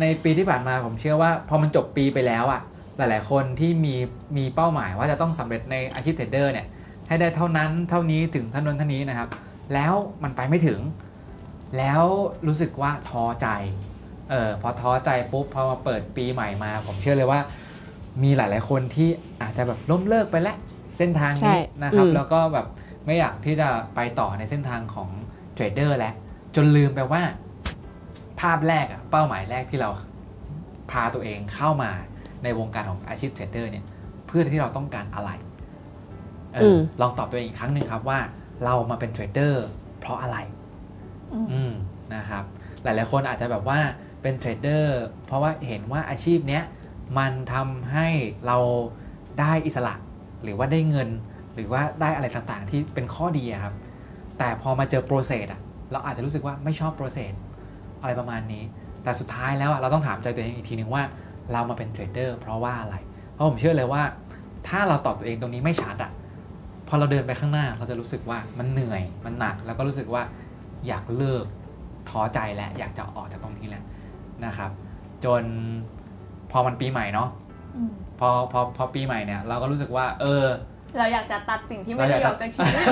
ในปีที่ผ่านมาผมเชื่อว่าพอมันจบปีไปแล้วอะหลาย ๆ คนที่มีมีเป้าหมายว่าจะต้องสำเร็จในอาชีพเทรดเดอร์เนี่ยให้ได้เท่านั้นเท่านี้ถึงเท่านั้นเท่านี้นะครับ แล้วมันไปไม่ถึง แล้วรู้สึกว่าท้อใจเออพอท้อใจปุ๊บพอมาเปิดปีใหม่มา ผมเชื่อเลยว่า มีหลาย ๆ คนที่อาจจะแบบล้มเลิกไปแล้วเส้นทางใช่นี้นะครับอืมแล้วก็แบบไม่อยากที่จะไปต่อในเส้นทางของเทรดเดอร์แล้วจนลืมไปว่าภาพแรกอะเป้าหมายแรกที่เราพาตัวเองเข้ามาในวงการของอาชีพเทรดเดอร์เนี่ยเพื่อที่เราต้องการอะไรเอออมลองตอบตัวเองอีกครั้งหนึ่งครับว่า เรามาเป็นเทรดเดอร์เพราะอะไรอืมอืมนะครับ หลายๆคนอาจจะแบบว่าเป็นเทรดเดอร์เพราะว่าเห็นว่าอาชีพเนี้ยมันทำให้เราได้อิสระ หรือว่าได้เงิน หรือว่าได้อะไรต่างๆ ที่เป็นข้อดีอะครับ แต่พอมาเจอโปรเซสอะเราอาจจะรู้สึกว่าไม่ชอบโปรเซส อะไรประมาณนี้ แต่สุดท้ายแล้วอะเราต้องถามใจตัวเองอีกทีนึงว่าเรามาเป็นเทรดเดอร์เพราะว่าอะไร เพราะผมเชื่อเลยว่า ถ้าเราตอบตัวเองตรงนี้ไม่ชัดอะพอเราเดินไปข้างหน้าเราจะรู้สึกว่ามันเหนื่อยมันหนัก แล้วก็รู้สึกว่าอยากเลิกท้อใจและอยากจะออกจากตรงนี้แล้วนะครับ จนพอมันปีใหม่เนาะอืมพอพอพอปีใหม่เนี่ย เราก็รู้สึกว่า เออ เราอยากจะตัดสิ่งที่ไม่เราอดียากอจะอกจากชีวิต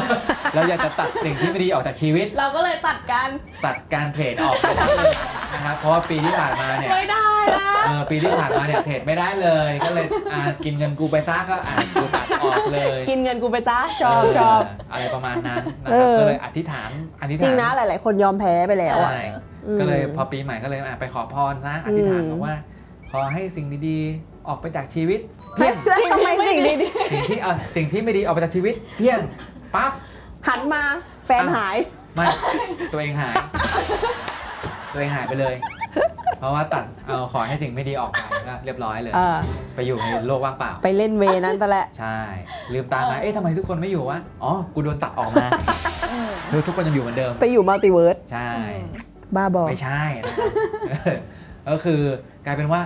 เราอยากจะตัดสิ่งที่ไม่ดีออกจากชีวิต เราก็เลยตัดกันตัดการเทรดออกไปเลยนะครับเพราะว่าปีที่ผ่านมาเนี่ยไม่ได้นะเออปีที่ผ่านมาเนี่ยเทรดไม่ได้เลย ก็เลยอ่ากินเงินกูไปซะก็อ่ากูตัดออกเลย กินเงินกูไปซะชอบเชอบอะไรประมาณนั้นนะเอครับอก็เลยอธิษฐานอธิษฐานจริงนะหลาย ๆ คนยอมแพ้ไปแล้วอะใช่อืมก็เลยพอปีใหม่ก็เลยอะไปขอพรซะอธิษฐานอืมบอกว่า ขอให้สิ่งดีๆ ออกไปจากชีวิตเฮ้ยแล้วทำไมสิ่งดีสิ่งที่เออสิ่งที่ไม่ดีออกไปจากชีวิตเพี้ยงปั๊บๆหันมาแฟนหาย ไม่ตัวเองหาย ตัวเองหายไปเลย เพราะว่าตัดเอาขอให้สิ่งไม่ดีออกไปก็เรียบร้อยเลยอ่าไปอยู่ในโลกว่างเปล่า ไปเล่นเวนั้นแต่แหละ ใช่ ลืมตามา เอ๊ะทำไมทุกคนไม่อยู่วะ อ๋อ กูโดนตัดออกมาอืมคือทุกคนยังอยู่เหมือนเดิม ไปอยู่มัลติเวิร์สใช่ บ้าบอ ไม่ใช่นะครับเออก็คือกลายเป็นว่า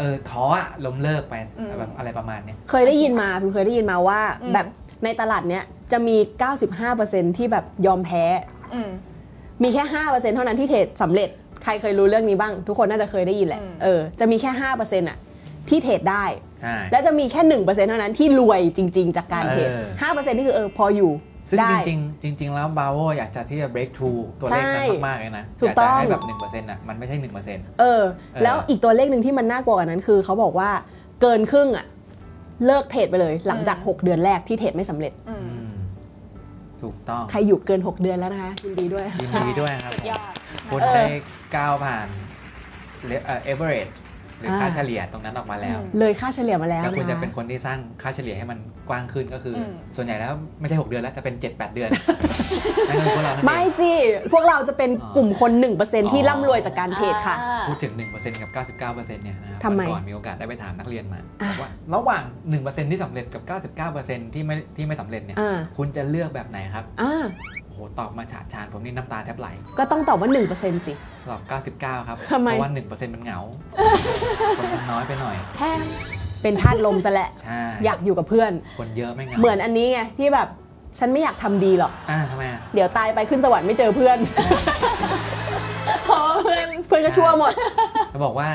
เออท้ออะล้มเลิกไปแบบอะไรประมาณเนี้ยเคยได้ยินมาคุณเคยได้ยินมาว่าอืมแบบในตลาดเนี้ยจะมี 95%ที่แบบยอมแพ้ อืม มีแค่ 5%เท่านั้นที่เทรดสำเร็จ ใครเคยรู้เรื่องนี้บ้าง ทุกคนน่าจะเคยได้ยินแหละ อืม เออ จะมีแค่ 5%อะที่เทรดได้ ใช่ และจะมีแค่ 1%เท่านั้นที่รวยจริง ๆ จากการเทรดเออ 5%นี่คือเออพออยู่ ซึ่งได้จริงๆ จริง ๆ แล้วบาโวอยากจะที่จะ break through ตัวเลขนั้นใช่มาก ๆ เลยนะ ถูอกยากต้จะอง ให้แบบ1%อะมันไม่ใช่ 1%เอออ แล้วอีกตัวเลขหนึ่งที่มันน่ากลัวกว่านั้นคือเขาบอกว่าเกินครึ่งอะเลิกเทรดไปเลย หลังจากอืม6เดือนแรกที่เทรดไม่สำเร็จ อืมอืมถูกต้องใครอยู่เกิน 6 เดือนแล้วนะคะยินดีด้วย ยินดีด้วยครับสุดยอด คุณเออได้ก้าวผ่านเอ่อ average หรือค่าอ่าเฉลี่ยตรงนั้นออกมาแล้วอืมเลยค่าเฉลี่ยมาแล้วแล้วคุณนะจะคะเป็นคนที่สร้างค่าเฉลี่ยให้มันกว้างขึ้นก็คืออม ส่วนใหญ่แล้วไม่ใช่ 6 เดือนแล้วจะเป็น 7-8 เดือนนั่นคือพวกเรานั่นเอไม่ง สิ พวกเราจะเป็นอ๋อกลุ่มคน 1%ที่อ๋อร่ำรวยจากการเทรดค่ะ อ่า พูดถึง 1%กับ 99%เนี่ยนะครับทำไม วันก่อนมีโอกาสได้ไปถามนักเรียนมาอะบอกว่าระหว่าง 1%ที่สำเร็จกับ 99%ที่ไม่ที่ไม่สำเร็จเนี่ยอ่าคุณจะเลือกแบบไหนครับ อ่า โอ้โหตอบมาฉาดฉานผมนี่น้ำตาแทบไหลก็ต้องตอบว่า 1%สิ ตอบ99 ครับ ทำไม เพราะว่า1%มันเหงา คนมันน้อยไปหน่อย แค่เป็นธาตุลมซะแหละ ใช่ อยากอยู่กับเพื่อน คนเยอะไม่เหงาเหมือนอันนี้ไง ที่แบบฉันไม่อยากทำดีหรอก อ่าทำไมอะ เดี๋ยวตายไปขึ้นสวรรค์ไม่เจอเพื่อน เพราะว่าเพื่อนเพื่อนก็ชั่วหมดเขาบอกว่า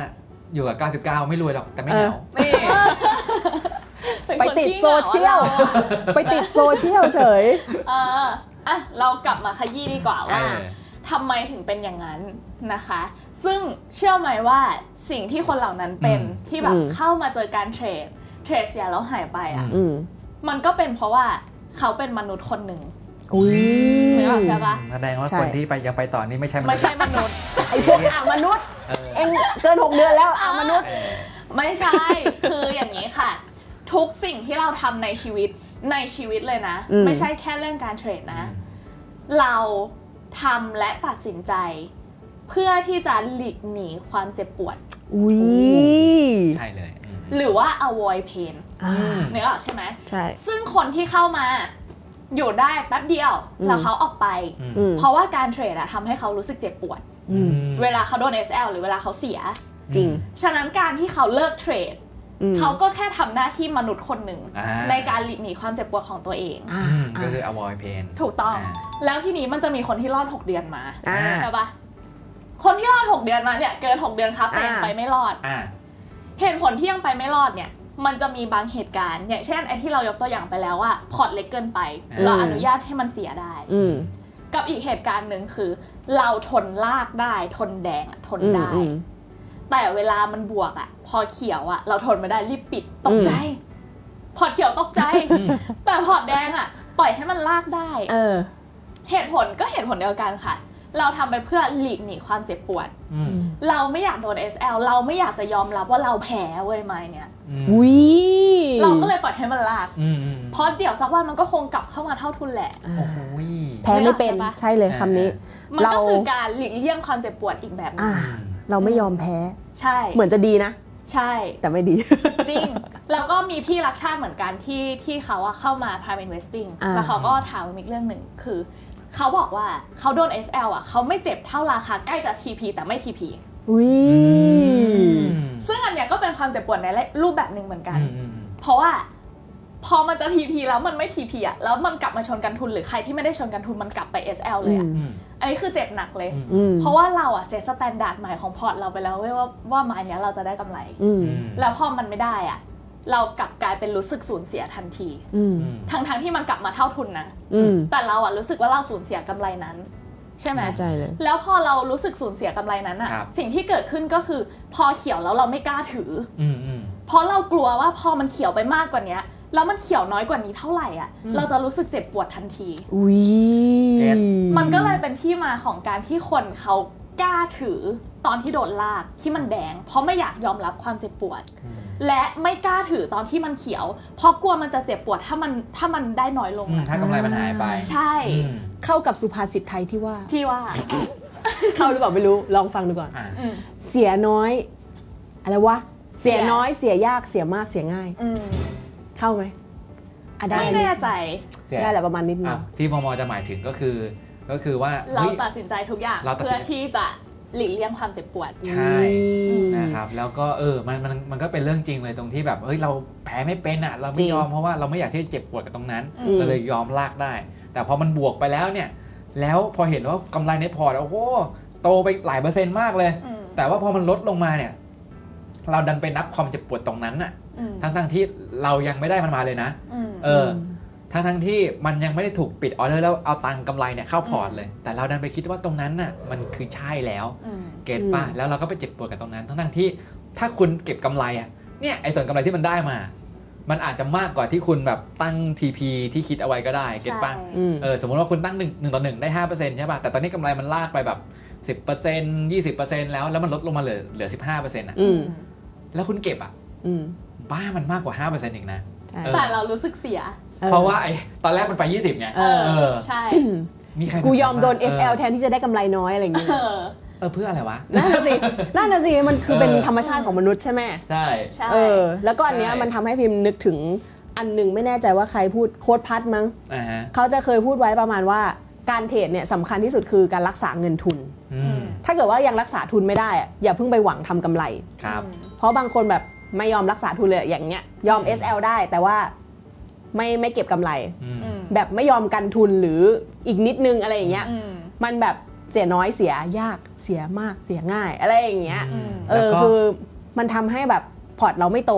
อยู่กับ 99 ไม่รวยหรอกแต่ไม่เหงา นี่ไปเป็นคนติดขี้โซเชียลหงาอะไปติดโซเชียลเฉย เออ อะเรากลับมาขยี้ดีกว่าว่าเออทำไมถึงเป็นอย่างนั้นนะคะ ซึ่งเชื่อไหมว่าสิ่งที่คนเหล่านั้นเป็นอืมที่แบบอืมเข้ามาเจอการเทรดเทรดเสียแล้วหายไปอะอืมมันก็เป็นเพราะว่าเขาเป็นมนุษย์คนหนึ่งอุ้ยนึกออกใช่ปะแสดงว่าใช่คนที่ไปยังไปต่อนี่ไม่ใช่ไม่ใช่มนุษย์ไอพวกอ่ามนุษย์เออเองเกิน6เดือนแล้วอ่ามนุษย์เออไม่ใช่คืออย่างนี้ค่ะ ทุกสิ่งที่เราทำในชีวิต ในชีวิตเลยนะ อืม ไม่ใช่แค่เรื่องการเทรดนะ เราทำและตัดสินใจ เพื่อที่จะหลีกหนีความเจ็บปวด อุ้ยใช่เลยอืมหรือว่า avoid pain อ่านึกออกใช่ไหม ใช่ ซึ่งคนที่เข้ามาอยู่ได้แป๊บเดียว อืม แล้วเขาออกไป อืมอืมเพราะว่าการเทรดอะทำให้เขารู้สึกเจ็บปวด อืมเวลาเขาโดน SL หรือเวลาเขาเสีย จริง ฉะนั้นการที่เขาเลิกเทรดอืม เขาก็แค่ทำหน้าที่มนุษย์คนหนึ่งอ่าในการหลีกหนีความเจ็บปวดของตัวเองอ่าอืมก็คือ avoid pain ถูกต้องอ่าแล้วทีนี้มันจะมีคนที่รอด 6 เดือนมาอ่าใช่ปะคนที่รอด 6 เดือนมาเนี่ยเกิน 6 เดือนครับแต่ยังอ่าไปไม่รอดอ่าเหตุผลที่ยังไปไม่รอดเนี่ย มันจะมีบางเหตุการณ์ อย่างเช่นไอ้ที่เรายกตัวอย่างไปแล้วว่าพอร์ตเล็กเกินไปอืมเราอนุญาตให้มันเสียได้อืมกับอีกเหตุการณ์หนึ่งคือ เราทนลากได้ ทนแดงอะทนอืมได้อืม แต่เวลามันบวกอะพอเขียวอะเราทนไม่ได้รีบปิดตกใจ พอร์ตเขียวตกใจ แต่พอร์ตแดงอะปล่อยให้มันลากได้ เออ เหตุผลก็เหตุผลเดียวกันค่ะ เราทำไปเพื่อหลีกหนีความเจ็บปวด อืมเราไม่อยากโดน SL เราไม่อยากจะยอมรับว่าเราแพ้เว้ยไม้เนี่ย อืมหุยเราก็เลยปล่อยให้มันลาก อืมอืมเพราะเดี๋ยวสักวันมันก็คงกลับเข้ามาเท่าทุนแหละอ่าโอ้โหแพ้ไม่เป็นไม่หรอกใช่ปะใช่เลยคำนี้ มันเรา ก็คือการหลีกเลี่ยงความเจ็บปวดอีกแบบหนึอ่าง เราไม่ยอมแพ้ ใช่ เหมือนจะดีนะ ใช่ แต่ไม่ดี จริง แล้วก็มีพี่รักชาติเหมือนกันที่ที่เขาอะเข้ามา prime investing อ่าแล้วเขาก็ถามมิกเรื่องหนึ่งคือเขาบอกว่าเขาโดน SL อะเขาไม่เจ็บเท่าราคาใกล้จะ TP แต่ไม่ TP อุ้ยซึ่งอันเนี้ยก็เป็นความเจ็บปวดในรูปแบบหนึ่งเหมือนกันอืมอืมอืมเพราะว่า พอมันจะ TP แล้วมันไม่ TP อะแล้วมันกลับมาชนกันทุนหรือใครที่ไม่ได้ชนกันทุนมันกลับไป SL เลยอะอืม อันนี้คือเจ็บหนักเลย อืมอืมเพราะว่าเราอะเซตสแตนดาร์ดใหม่ของพอร์ตเราไปแล้วเว้ยว่าว่าไม้เนี้ยเราจะได้กำไร อืมอืมแล้วพอมันไม่ได้อะเรากลับกลายเป็นรู้สึกสูญเสียทันที อืมอืมทั้งทั้งที่มันกลับมาเท่าทุนนะ อืมแต่เราอะรู้สึกว่าเราสูญเสียกำไรนั้น ใช่ไหม เข้าใจเลย แล้วพอเรารู้สึกสูญเสียกำไรนั้นอะครับ สิ่งที่เกิดขึ้นก็คือ พอเขียวแล้วเราไม่กล้าถือ อืมอืม เพราะเรากลัวว่าพอมันเขียวไปมากกว่าเนี้ย แล้วมันเขียวน้อยกว่านี้เท่าไหร่อะอืมเราจะรู้สึกเจ็บปวดทันที อุ้ยเก็ต มันก็เลยเป็นที่มาของการที่คนเขากล้าถือตอนที่โดนลากที่มันแดง เพราะไม่อยากยอมรับความเจ็บปวดอืมและไม่กล้าถือตอนที่มันเขียว เพราะกลัวมันจะเจ็บปวดถ้ามันถ้ามันได้น้อยลงอืมอะถ้ากำไรมันหายไปใช่ อืมเข้ากับสุภาษิตไทยที่ว่า ที่ว่า เข้าหรือเปล่าไม่รู้ลองฟังดูก่อน อ่าอืม เสียน้อย อะไรวะเสีย น้อยเสียยากเสียมากเสียง่าย อืม เข้าไหมอะได้ไม่แน่ใจ เสียได้แหละประมาณนิดนึอะง ที่พมจะหมายถึงก็คือ ก็คือว่าเราเฮ้ย ตัดสินใจทุกอย่าง เราตัดสิน เพื่อที่จะหลีกเลี่ยงความเจ็บปวด ใช่อืมนะครับแล้วก็เออมันมันมันก็เป็นเรื่องจริงเลยตรงที่แบบเฮ้ยเราแพ้ไม่เป็นอะเราจไม่ริงยอมเพราะว่าเราไม่อยากที่จะเจ็บปวดกับตรงนั้นอืม เราเลยยอมลากได้ แต่พอมันบวกไปแล้วเนี่ย แล้วพอเห็นว่ากำไรในพอร์ตโอ้โหโตไปหลายเปอร์เซ็นต์มากเลย อืมแต่ว่าพอมันลดลงมาเนี่ย เราดันไปนับความเจ็บปวดตรงนั้นน่ะอืม ทั้งทั้งๆที่เรายังไม่ได้มันมาเลยนะอืมเออทั้งทั้งๆที่มันยังไม่ได้ถูกปิดออเดอร์แล้วเอาตังค์กำไรเนี่ยเข้าพอร์ตเลย แต่เราดันไปคิดว่าตรงนั้นน่ะมันคือใช่แล้วอืมเก็ตป่ะแล้วเราก็ไปเจ็บปวดกับตรงนั้น ทั้งๆที่ถ้าคุณเก็บกำไรอะเนี่ยไอ้ส่วนกำไรที่มันได้มา มันอาจจะมากกว่าที่คุณแบบตั้ง TP ที่คิดเอาไว้ก็ได้เก็ตป่ะใช่อืมเออสมมติว่าคุณตั้ง1นึ่งหนึ่งต่อหนึ่งได้ห้าเปอร์เซ็นต์ใช่ป่ะแต่ตอนนี้กำไรมันลากไปแบบสิบเปอร์เซ็นต์ยี่สิบเปอร์เซ็นต์แล้วแล้วมันลดลงมาเหลือเหลือสิบห้าเปอร์เซ็นต์อะอืมแล้วคุณเก็บอะอืม บ้ามันมากกว่าห้าเปอร์เซ็นต์อีกนะใช่เออแต่เรารู้สึกเสียออเพราะว่าไอ้ตอนแรกมันไปยี่สิบไงเออเออใช่มีใครกูยอมโดนเออ SL แทนที่จะได้กำไรน้อยอะไรอย่างเงี้ยเออเออเพื่ออะไรวะ นั่นน่ะสิ นั่นน่ะสิ มันคือเป็นเออธรรมชาติของมนุษย์ใช่ไหมใช่ใช่เออ แล้วก็อันเนี้ยใช่มันทำให้พิมพ์นึกถึงอันหนึ่งไม่แน่ใจว่าใครพูดโค้ดพัดมั้งอ่าฮะเขาจะเคยพูดไว้ประมาณว่าการเทรดเนี่ยสำคัญที่สุดคือการรักษาเงินทุนอืมถ้าเกิดว่ายังรักษาทุนไม่ได้อะอย่าเพิ่งไปหวังทำกำไรครับเพราะบางคนแบบ ไม่ยอมรักษาทุนเลยอย่างเงี้ยยอม SL ได้แต่ว่าไม่ไม่เก็บกำไรอืมอืมแบบไม่ยอมกันทุนหรืออีกนิดนึงอะไรอย่างเงี้ยอืมมันแบบเสียน้อยเสียยากเสียมากเสียง่าย อะไรอย่างเงี้ยอืมเอแล้วอก็คือมันทำให้แบบพอร์ตเราไม่โต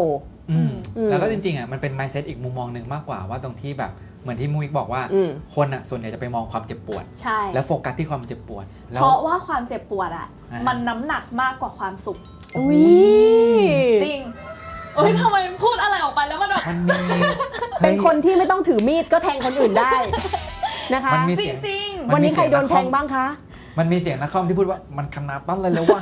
อืมอืมแล้วก็จริงๆอะมันเป็น mindset อีกมุมมองหนึ่งมากกว่าว่าตรงที่แบบเหมือนที่มุ้ยบอกว่าอืมคนอะส่วนใหญ่จะไปมองความเจ็บปวดใช่แล้วโฟกัสที่ความเจ็บปวดแล้วเพราะว่าความเจ็บปวดอะอ่ามัมันน้ำหนักมากกว่าความสุข อุ้ยจริงโอ้ยทำไมพูดอะไรออกไปแล้วมันแบบมันมีเป็นฮ้ยคนที่ไม่ต้องถือมีดก็แทงคนอื่นได้นะคะ มันมีจริงจริงมันวันนี้ใครโดนเสียงแทนะงบ้างคะ มันมีเสียงนักคอมที่พูดว่ามันขนาดตั้นเลยแล้ววะ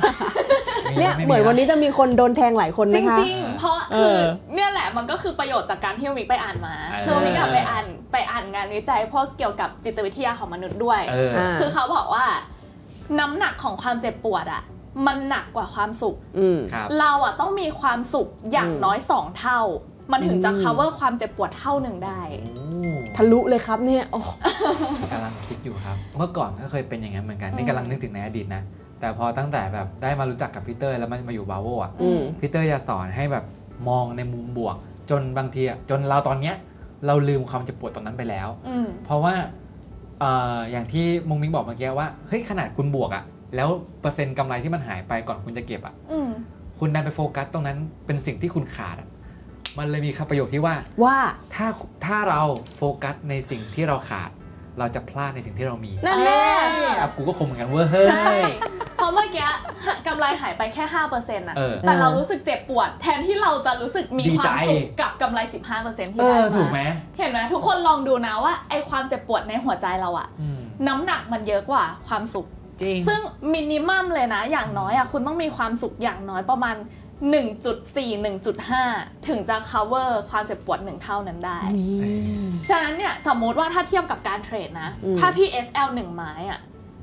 เนี่ยเหมือนวันนี้จะมีคนโดนแทงหลายคนจรินะงคะ จริงๆเพราะเอคืออ เนี่ยแหละมันก็คือประโยชน์จากการที่มิกไปอ่านมาเออคือมิกอะไปอ่านไปอ่านงานวิจัยพวกเกี่ยวกับจิตวิทยาของมนุษย์ด้วย เออ อ่า คือเขาบอกว่า น้ำหนักของความเจ็บปวดอะ มันหนักกว่าความสุข อืม ครับ เราอะต้องมีความสุขอย่างอืมน้อยสองเท่า มันถึงจะ อืม cover ความเจ็บปวดเท่าหนึ่งได้ โอ้ทะลุเลยครับเนี่ยโอ้กำลังคิดอยู่ครับ เมื่อก่อนก็เคยเป็นอย่างนั้นเหมือนกัน นี่อืมกำลังนึกถึงในอดีตนะ แต่พอตั้งแต่แบบได้มารู้จักกับพีเตอร์แล้วมันมาอยู่บาโวอะ อืม พีเตอร์จะสอนให้แบบมองในมุมบวก จนบางทีอะจนเราตอนเนี้ยเราลืมความเจ็บปวดตอนนั้นไปแล้ว อืม เพราะว่าเอ่ออย่างที่มุงมิงบอกเมื่อกี้ว่าเฮ้ยขนาดคุณบวกอะ แล้วเปอร์เซ็นต์กำไรที่มันหายไปก่อนคุณจะเก็บอะอืมคุณดันไปโฟกัสตรงนั้นเป็นสิ่งที่คุณขาดอะมันเลยมีคำประโยคที่ว่า ว่าถ้าถ้าเราโฟกัสในสิ่งที่เราขาด เราจะพลาดในสิ่งที่เรามีนั่นแหละอะกูก็คงเหมือนกันเว้ยเฮ้ใช่ย เพราะเมื่อกี้กำไรหายไปแค่ห้าเปอร์เซ็นต์อะเออ แต่เรารู้สึกเจ็บปวด แทนที่เราจะรู้สึกมีดีควาใจมสุขกับกำไร 15เปอร์เซ็นต์ที่เอได้อถูกไหมมาเห็นไหมทุกคนลองดูนะว่าไอความเจ็บปวดในหัวใจเราอะอืมน้ำหนักมันเยอะกว่าความสุข จริง ซึ่งมินิมัมเลยนะ อย่างน้อยอะคุณต้องมีความสุขอย่างน้อยประมาณ 1.4 1.5 ถึงจะ cover ความเจ็บปวดหนึ่งเท่านั้นได้ ฉะนั้นเนี่ยสมมุติว่าถ้าเทียบกับการเทรดนะ อืม ถ้าพี่ SL 1 ไม้อะ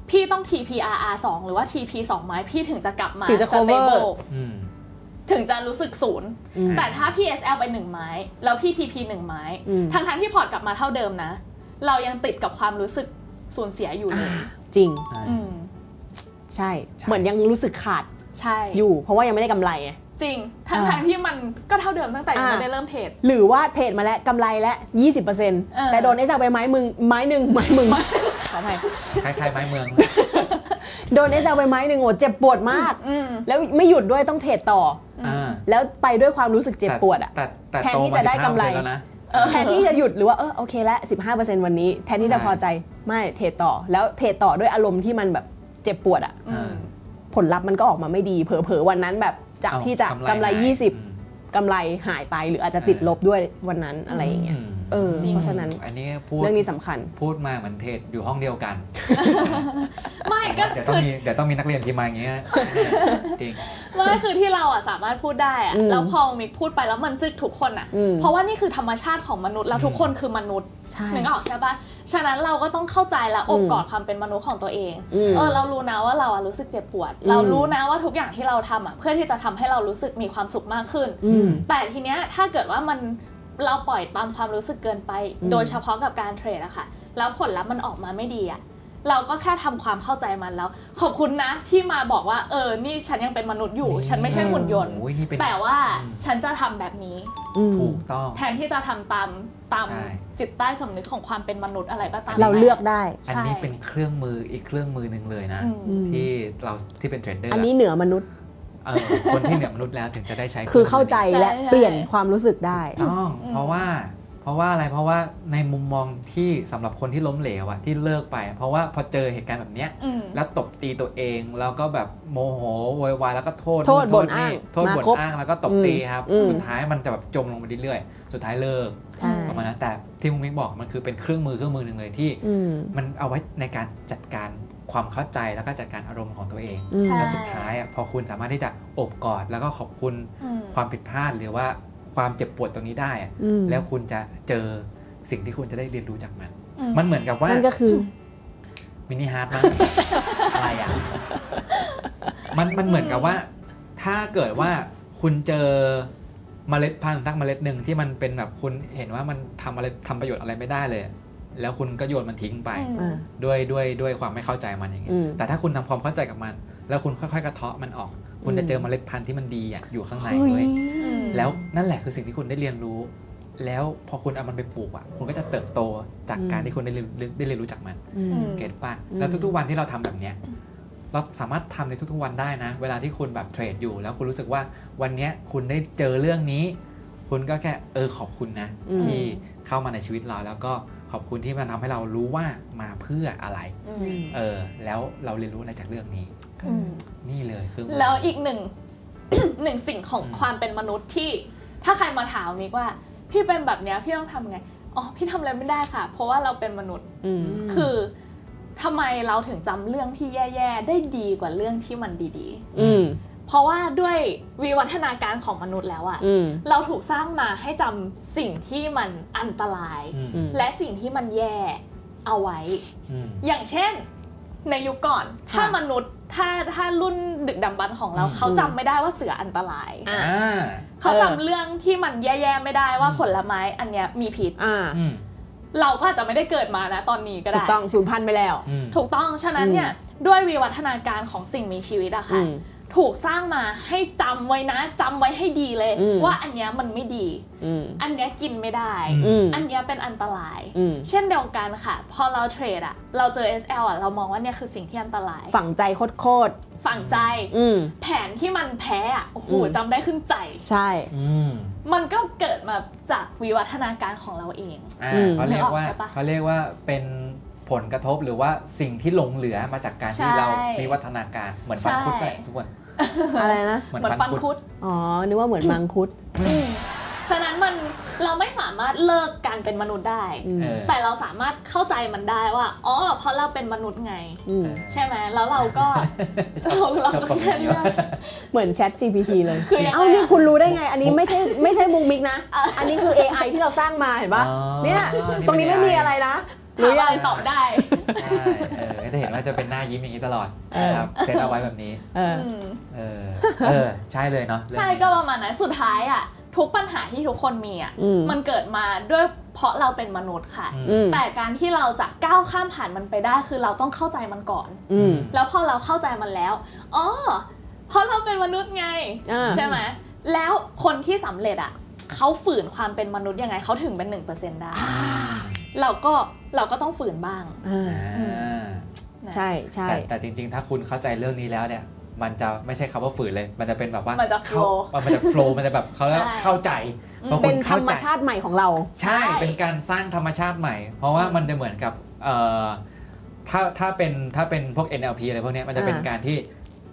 พี่ต้อง TPRR 2 หรือว่า TP 2 ไม้พี่ถึงจะกลับมา ถึงจะ cover stable อืม ถึงจะรู้สึกศูนย์ อืมแต่ถ้าพี่ SL ไป1ไม้ แล้วพี่ TP 1ไม้ อืม ทั้งทั้งๆที่พอร์ตกลับมาเท่าเดิมนะ เรายังติดกับความรู้สึกสูญเสียอยู่เลยจริง อืม ใช่ใช่ เหมือนยังรู้สึกขาดใช่ อยู่ เพราะว่ายังไม่ได้กำไรไง จริงทั้งอ่าทั้งๆที่มันก็เท่าเดิมตั้งแต่ยังอ่าไม่ได้เริ่มเทรด หรือว่าเทรดมาแล้วกำไรแล้ว20%แต่โดนไอ้จากไปไม้มึงไม้หนึ่งไม้มึงขออภัยคล้ายๆไม้เมือง โดนไอ้จากไปไม้หนึ่งโอ้เจ็บปวดมากอืมแล้วไม่หยุดด้วยต้องเทรดต่ออ่าแล้วไปด้วยความรู้สึกเจ็บปวดอะแต่แต่แทนโตที่มาจะได้กำไร15%แล้วนะเออแทนที่จะหยุดหรือว่าเออโอเคแล้ว15%วันนี้ แทนที่จะใช่พอใจไม่เทรดต่อ แล้วเทรดต่อด้วยอารมณ์ที่มันแบบ เจ็บปวดอะอืมผลลัพธ์มันก็ออกมาไม่ดี เผลอๆวันนั้นแบบจากเอ้ที่จะกำไรหายอืม20กำไรหายไป หรืออาจจะติดลบด้วยวันนั้นอะไรอย่างเงี้ยม เออจริงเพราะฉะนั้นอันนี้พูดเรื่องนี้สำคัญ พูดมาเหมือนเทศอยู่ห้องเดียวกัน ไม่ก็เดี๋ยวต้อคืงอมีเดี๋ยวต้องมีนักเรียนที่มาอย่างเงี้ยจริง ไม่คือที่เราอะสามารถพูดได้อะอืมแล้วพอมิกพูดไปแล้วมันจึกทุกคนอะ อืม เพราะว่านี่คือธรรมชาติของมนุษย์แล้วทุกคนคือมนุษย์ใช่ นึกออกใช่ปะฉะนั้นเราก็ต้องเข้าใจและอบอืมกอดความเป็นมนุษย์ของตัวเอง อืม เออเรารู้นะว่าเราอะรู้สึกเจ็บปวดอืมเรารู้นะว่าทุกอย่างที่เราทำอะเพื่อที่จะทำให้เรารู้สึกมีความสุขมากขึ้น อืม แต่ทีเนี้ยถ้าเกิดว่ามัน เราปล่อยตามความรู้สึกเกินไปอืมโดยเฉพาะกับการเทรดอะค่ะ แล้วผลลัพธ์มันออกมาไม่ดีอะเราก็แค่ทำความเข้าใจมันแล้ว ขอบคุณนะที่มาบอกว่า เออ นี่ฉันยังเป็นมนุษย์อยู่ ฉันไม่ใช่หุ่นยนต์โอ้ยนี่เป็นแต่ว่าอืมฉันจะทำแบบนี้อืมถูกต้องแทนที่จะทำตามตามใช่จิตใต้สำนึกของความเป็นมนุษย์อะไรก็ตามเราเลือกได้ อันนี้เป็นเครื่องมืออีกเครื่องมือหนึ่งเลยนะอืมอืมที่เราที่เป็นเทรดเดอร์อันนี้เหนือมนุษย์ เออคนที่เหนือมนุษย์แล้วถึงจะได้ใช้คือเข้าใจและใช่ เปลี่ยนความรู้สึกได้ ถูกต้องอืม เพราะว่า เพราะว่าอะไรเพราะว่าในมุมมองที่สำหรับคนที่ล้มเหลวอะที่เลิกไปเพราะว่าพอเจอเหตุการณ์แบบเนี้ย อืม แล้วตบตีตัวเองแล้วก็แบบโมโหโวยวายแล้วก็โทษโทษนู่บ่นอ้างโทษมาบ่นครบอ้างแล้วก็ตบตีครับ อืม สุดท้ายมันจะแบบจมลงไปเรื่อยๆสุดท้ายเลิกใช่ ประมาณนั้นแต่ที่มุกมิกบอกมันคือเป็นเครื่องมือเครื่องมือหนึ่งเลยที่ อืม มันเอาไว้ในการจัดการ ความเข้าใจแล้วก็จัดการอารมณ์ของตัวเองอืมใช่ แล้วสุดท้ายอะพอคุณสามารถที่จะโอบกอดแล้วก็ขอบคุณอืม ความผิดพลาดหรือว่าความเจ็บปวดตรงนี้ได้อะอืมแล้วคุณจะเจอสิ่งที่คุณจะได้เรียนรู้จากมัน อืม มันเหมือนกับว่านั่นก็คือ มินิฮาร์ดมั้งอะไรอะมันมันเหมือนกับว่า ถ้าเกิดว่าคุณเจอเมล็ดพันธุ์สักเมล็ดหนึ่งที่มันเป็นแบบคุณเห็นว่ามันทำอะไรทำประโยชน์อะไรไม่ได้เลย แล้วคุณก็โยนมันทิ้งไป อืมอ่าด้วยด้วยด้วยความไม่เข้าใจมันอย่างเงี้ยอืม แต่ถ้าคุณทำความเข้าใจกับมัน แล้วคุณค่อยๆกระเทาะมันออก คุณจะอืมเจอเมล็ดพันธุ์ที่มันดีอะอยู่ข้างในเฮ้เว้ยยอืมแล้วนั่นแหละคือสิ่งที่คุณได้เรียนรู้ แล้วพอคุณเอามันไปปลูกอะ คุณก็จะเติบโตจากการที่คุณได้เรียนได้เรียนรู้จากมัน อืมอืมเก็ตป่ะอืมแล้วทุกๆวันที่เราทำแบบเนี้ย เราสามารถทำในทุกๆวันได้นะ เวลาที่คุณแบบเทรดอยู่ แล้วคุณรู้สึกว่าวันเนี้ยคุณได้เจอเรื่องนี้ คุณก็แค่เออขอบคุณนะ อืม ที่เข้ามาในชีวิตเราแล้วก็ ขอบคุณที่มันทำให้เรารู้ว่ามาเพื่ออะไร อืมเออ แล้วเราเรียนรู้อะไรจากเรื่องนี้ อืม นี่เลยคือ แล้วอีกหนึ่ง หนึ่งสิ่งของอืม ความเป็นมนุษย์ที่ ถ้าใครมาถามมิกว่า พี่เป็นแบบเนี้ยพี่ต้องทำไงอ๋อพี่ทำอะไรไม่ได้ค่ะ เพราะว่าเราเป็นมนุษย์อืม คือทำไมเราถึงจำเรื่องที่แย่ๆ ได้ดีกว่าเรื่องที่มันดีอืม ๆ เพราะว่าด้วยวิวัฒนาการของมนุษย์แล้วอะอืม เราถูกสร้างมาให้จำสิ่งที่มันอันตราย อืมอืม และสิ่งที่มันแย่เอาไว้ อืม อย่างเช่น ในยุคก่อนถ้าค่ะมนุษย์ถ้าถ้ารุ่นดึกดำบรรพ์ของเราอืม เขาจำไม่ได้ว่าเสืออันตราย อะอ่าเขาเออจำเรื่องที่มันแย่ๆไม่ได้ว่าอืมผลไม้อันเนี้ยมีพิษ อ่าอืมเราก็อาจจะไม่ได้เกิดมานะตอนนี้ก็ถูได้ กต้องศูนย์พันไปแล้ว อืม ถูกต้อง ฉะนั้นเนี่ยด้วยวิวัฒนาการของสิ่งมีชีวิตอะอืค่ะม ถูกสร้างมาให้จำไว้นะจำไว้ให้ดีเลยอืมว่าอันเนี้ยมันไม่ดีอืมอันเนี้ยกินไม่ได้อืมอันเนี้ยเป็นอันตรายอืมเช่นเดียวกันค่ะ พอเราเทรดอะเราเจอ SL อะเรามองว่าเนี่ยคือสิ่งที่อันตราย ฝังใจโคตรฝังใจๆอืมแผนที่มันแพ้อะโอ้โหอืมจำได้ขึ้นใจ ใช่อืมมันก็เกิดมาจากวิวัฒนาการของเราเองอ่าอืมเขาเรียกว่านึกออกใช่ปะเขาเรียกว่าเป็นผลกระทบหรือว่าสิ่งที่หลงเหลือมาจากการที่ใช่เรามีวัฒนาการเหมือนฟันคุดใช่แหละทุกคน อะไรนะ เหมือนเหมือนฟัฟันนคุคุดดอ๋อ นึกว่าเหมือนมังคุดอืมฉะนั้นมันเราไม่สามารถเลิกการเป็นมนุษย์ได้อืมเออ แต่เราสามารถเข้าใจมันได้ว่า อ๋อ เพราะเราเป็นมนุษย์ไง อืม ใช่ไหม แล้วเราก็ชอบเราชอบก็คำแค่นี้เลือว่ะกเหมือน Chat GPT เลยคือยังไงเอ้านี่อะคุณรู้ได้ไง อันนี้ไม่ใช่ไม่ใช่มุกมิกนะ อันนี้คือ AI ที่เราสร้างมาเห็นปะอ๋อเนี่ย ตรงนี้ไม่มีอะไรนะถามยัอะไรตอบได้ ใช่เออก็ จะเห็นว่าจะเป็นหน้ายิ้มอย่างนี้ตลอดเออนะครับเซตเอาไว้แบบนี้เออ อืมเออเออใช่เลยเนาะเรื่องใช่นี้ ก็ประมาณนั้นสุดท้ายอะ ทุกปัญหาที่ทุกคนมีอะอืม มันเกิดมาด้วยเพราะเราเป็นมนุษย์ค่ะอืมอืมแต่การที่เราจะก้าวข้ามผ่านมันไปได้คือเราต้องเข้าใจมันก่อน อืมแล้วพอเราเข้าใจมันแล้วอ๋อเพราะเราเป็นมนุษย์ไง อ่า ใช่ไหมแล้วคนที่สำเร็จอะเขาฝืนความเป็นมนุษย์ยังไงเขาถึงเป็นหนึ่งเปอร์เซ็นต์ได้ เราก็เราก็ต้องฝืนบ้าง อ่าอ่านะ ใช่ใช่แต่แต่จริง ๆ ถ้าคุณเข้าใจเรื่องนี้แล้วเนี่ย มันจะไม่ใช่คำว่าฝืนเลย มันจะเป็นแบบว่ามันจะเข้า flow มันจะโฟล์มันจะแบบเขาเรียกว่าใช่ เข้าใจพอเป็คุนณธรเข้ารมใจ ชาติใหม่ของเรา ใช่ ใช่ เป็นการสร้างธรรมชาติใหม่ เพราะว่ามันจะเหมือนกับเอ่อถ้าถ้าเป็นถ้าเป็นพวก NLP อะไรพวกเนี้ยมันจะเป็นอ่า การที่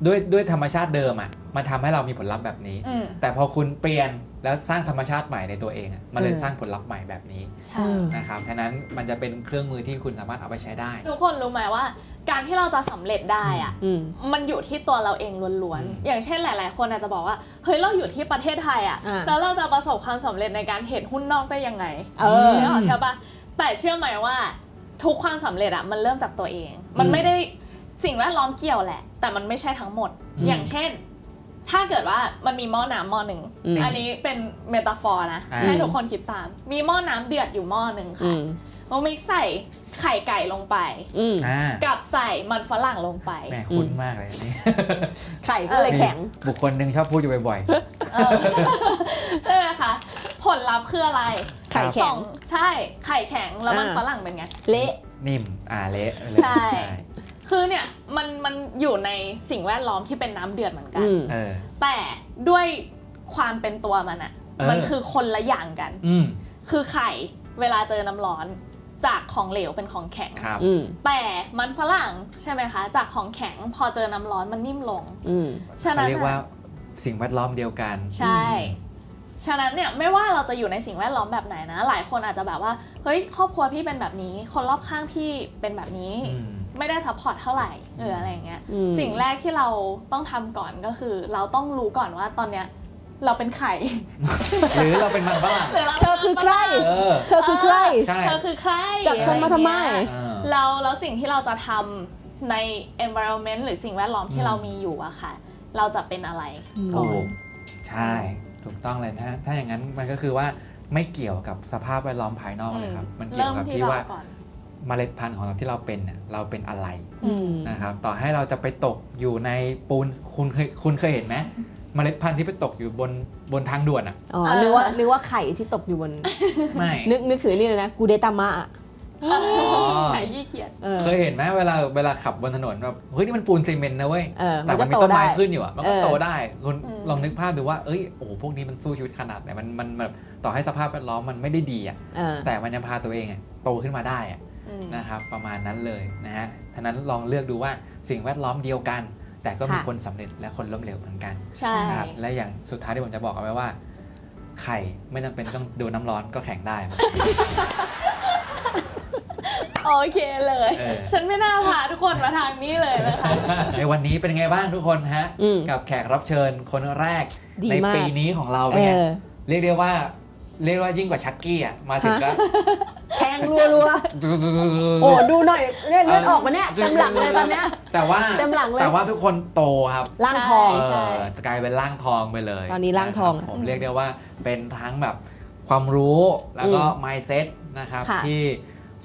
ด้วยด้วยธรรมชาติเดิมอะ มันทำให้เรามีผลลัพธ์แบบนี้ อืม แต่พอคุณเปลี่ยน แล้วสร้างธรรมชาติใหม่ในตัวเองอะมันเลยอืมสร้างผลลัพธ์ใหม่แบบนี้ใช่ นะครับฉะนั้นมันจะเป็นเครื่องมือที่คุณสามารถเอาไปใช้ได้ ทุกคนรู้ไหมว่า การที่เราจะสำเร็จได้อะอืม มันอยู่ที่ตัวเราเองล้วนอืม ๆ อย่างเช่นหลาย ๆ คนอาจจะบอกว่า เฮ้ย เราอยู่ที่ประเทศไทยอะอ่า แล้วเราจะประสบความสำเร็จในการเทรดหุ้นนอกได้ยังไงเออ นึกออกใช่ปะแต่เชื่อไหมว่า ทุกความสำเร็จอะมันเริ่มจากตัวเอง มันไม่ได้สิ่งแวดล้อมเกี่ยวแหละ แต่มันไม่ใช่ทั้งหมด อืม อย่างเช่น ถ้าเกิดว่ามันมีหม้อน้ำหม้อหนึ่ง อืม อันนี้เป็นเมตาฟอร์นะ อ่า ให้ทุกคนคิดตาม มีหม้อน้ำเดือดอยู่หม้อหนึ่งอืค่ะมโมมิกใส่ไข่ไก่ลงไป อืมอ่ากับใส่มันฝรั่งลงไป แหมคุ้นมากเลยอันนี้ไข่ก็เลยแข็งมีบุคคลหนึ่งชอบพูดอยู่บ่อยเออ ใช่ไหมคะ ผลลัพธ์คืออะไรไข่แข็สอง งใช่ ไข่แข็งแล้วมันอ่า ฝรั่งเป็นไง เละ ๆ นิ่มอ่าเละเลยใช่ คือเนี่ยมันมันอยู่ในสิ่งแวดล้อมที่เป็นน้ำเดือดเหมือนกัน อืม เออ แต่ด้วยความเป็นตัวมันอะเออ มันคือคนละอย่างกัน อืมคือไข่เวลาเจอน้ำร้อนจากของเหลวเป็นของแข็ง ครับ อืมแต่มันฝรั่งใช่ไหมคะ จากของแข็งพอเจอน้ำร้อนมันนิ่มลง อืม ฉะนั้เขานเรียกว่าอะสิ่งแวดล้อมเดียวกัน ใช่ ฉะนั้นเนี่ยไม่ว่าเราจะอยู่ในสิ่งแวดล้อมแบบไหนนะ หลายคนอาจจะแบบว่า เฮ้ยครอบครัวพี่เป็นแบบนี้ คนรอบข้างพี่เป็นแบบนี้ อืม ไม่ได้ซัพพอร์ตเท่าไหร่หรืออะไรอย่างเงี้ยอืมสิ่งแรกที่เราต้องทำก่อนก็คือ เราต้องรู้ก่อนว่าตอนเนี้ยเราเป็นใครหรือเราเป็นมันฝรั่งหรือเราเธอคือใครเออเธอคือใครใช่เธอคือใคร จับฉันมาทำไมอะรอย่างเงี้ยเออเราแล้วสิ่งที่เราจะทำใน environment หรือสิ่งแวดล้อมที่อืมเรามีอยู่อะค่ะ เราจะเป็นอะไรอืมก่อถูนกใช่ ถูกต้องเลยนะ ถ้าอย่างนั้นมันก็คือว่าไม่เกี่ยวกับสภาพแวดล้อมภายนอกเลยครับ มันเกี่ยวกับที่ว่า ก่อนเมล็ดพันธุ์ของเราที่เราเป็นเนี่ยเราเป็นอะไรอืมนะครับต่อให้เราจะไปตกอยู่ในปูนคุณเคยคุณเคยเห็นไหมเมล็ดพันธุ์ที่ไปตกอยู่บนบนทางด่วนอะอ๋อเออนึกว่านึกว่าไข่ที่ตกอยู่บนไม่นึกนึกถึงนี่เลยนะกูเดตามะอะไข่ยี่เกียจเออเคยเห็นไหมเวลาเวลาขับบนถนนแบบเฮ้ยนี่มันปูนซีเมนต์นะเว้ยเออแต่มันมันมีก็โตต้นไม้ได้ขึ้นอยู่อะมันก็เออโตได้คุณอืมลองนึกภาพดูว่าเอ้ยโอ้โหพวกนี้มันสู้ชีวิตขนาดไหนมันมันแบบต่อให้สภาพแวดล้อมมันไม่ได้ดีอะเออแต่มันยังพาตัวเองอะโตขึ้นมาได้อะอืม นะครับประมาณนั้นเลยนะฮะฉะนั้นลองเลือกดูว่าสิ่งแวดล้อมเดียวกัน แต่ก็มีค่ะคนสำเร็จและคนล้มเหลวเหมือนกันใช่ นะครับและอย่างสุดท้ายที่ผมจะบอกเอาไว้ว่า ไข่ไม่จำเป็นต้องโดนน้ำร้อนก็แข็งได้ครับ โอเคเลย เออ ฉันไม่น่าพาทุกคนมาทางนี้เลยนะคะ ในวันนี้เป็นไงบ้างทุกคนฮะ อืมกับแขกรับเชิญคนแรกดีในมาก ปีนี้ของเราเอเป็นไงอเรียกได้ว่า เรียกว่ายิ่งกว่าชักกี้อะมาถึงก็แท งรัวรัวๆโอ้ดูหน่อยเนี่ยเลือดออกมาเนี่ยเต็มหลังเลยตอนเนี้ย แต่ว่าเต็มหลังเลย แต่ว่าทุกคนโตครับร่างทอง ใช่ เออกลายเป็นร่างทองไปเลยตอนนี้ร่างทองนะครับผมเรียกได้ว่าเป็นทั้งแบบความรู้แล้วก็อืม mindset นะครับค่ะที่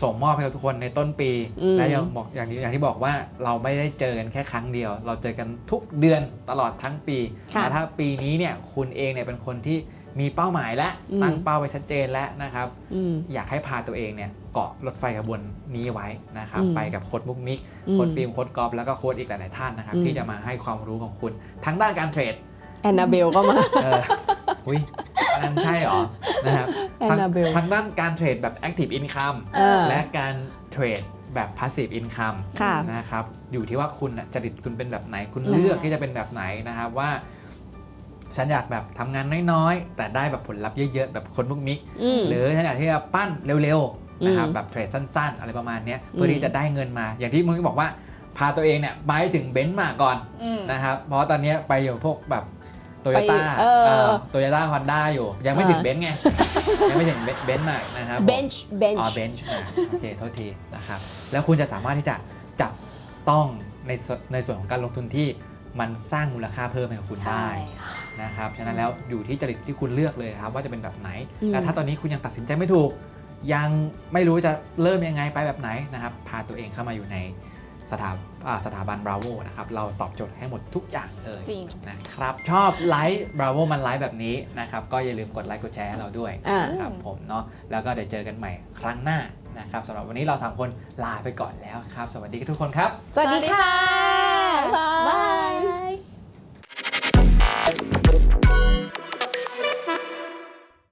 ส่งมอบให้กับทุกคนในต้นปี อืม และยังบอกอย่างที่อย่างที่บอกว่าเราไม่ได้เจอกันแค่ครั้งเดียว เราเจอกันทุกเดือนตลอดทั้งปีค่ะ แต่ถ้าปีนี้เนี่ยคุณเองเนี่ยเป็นคนที่ มีเป้าหมายและอืมตั้งเป้าไว้ชัดเจนแล้วนะครับอืมอยากให้พาตัวเองเนี่ยเกาะรถไฟขบวนนี้ไว้นะครับอืมไปกับโค้ดมุกมิกอืมโค้ดฟิล์มโค้ดกอล์ฟแล้วก็โค้ดอีกหลาย ๆ ท่านนะครับอืมที่จะมาให้ความรู้ของคุณทั้งด้านการเทรดแอนนาเบลก็มาเอออุ้ยอันนั้นใช่เหรอนะครับทั้ง Annabelle ทั้งด้านการเทรดแบบ Active Income เออและการเทรดแบบ Passive Income ค่ะนะครับอยู่ที่ว่าคุณน่ะจริตคุณเป็นแบบไหนคุณอืมเลือกที่จะเป็นแบบไหนนะครับว่า ฉันอยากแบบทำงานน้อยๆ แต่ได้แบบผลลัพธ์เยอะๆ แบบคนพวกมิกอืมหรือฉันอยากที่จะปั้นเร็วๆนะครับอืมแบบเทรดสั้นๆ อะไรประมาณเนี้ยเพื่ออมที่จะได้เงินมา อย่างที่มึงบอกว่าพาตัวเองเนี่ยไปให้ถึงเบนซ์มาก่อนอืมนะครับเพราะตอนเนี้ยไปอยู่พวกแบบโตโยต้าไปเออโตโยต้าฮอนด้าอยู่ ยังไม่ถึงอ่าเบนซ์ไง ยังไม่ถึงเบนซ์มานะครับผมเบนช์เบนอ๋อช์เบนช์โอเคโทษทีนะครับแล้วคุณจะสามารถที่จะจับต้องในสในส่วนของการลงทุนที่มันสร้างมูลค่าเพิ่มให้กับคุณใช่ได้ นะครับฉะนั้นแล้วอยู่ที่จริตที่คุณเลือกเลยครับว่าจะเป็นแบบไหนอืมแต่ถ้าตอนนี้คุณยังตัดสินใจไม่ถูก ยังไม่รู้จะเริ่มยังไงไปแบบไหนนะครับพาตัวเองเข้ามาอยู่ในสถาอ่าสถาบัน Bravo นะครับเราตอบโจทย์ให้หมดทุกอย่างเลยจริงนะครับชอบไลฟ์ Bravo มันไลฟ์แบบนี้นะครับก็อย่าลืมกดไลค์กดแชร์ให้เราด้วยอ่านะครับผมเนาะแล้วก็เดี๋ยวเจอกันใหม่ครั้งหน้านะครับสำหรับวันนี้เราสามคนลาไปก่อนแล้วครับ สวัสดีทุกคนครับ สวัสดีค่ะ บ๊ายบาย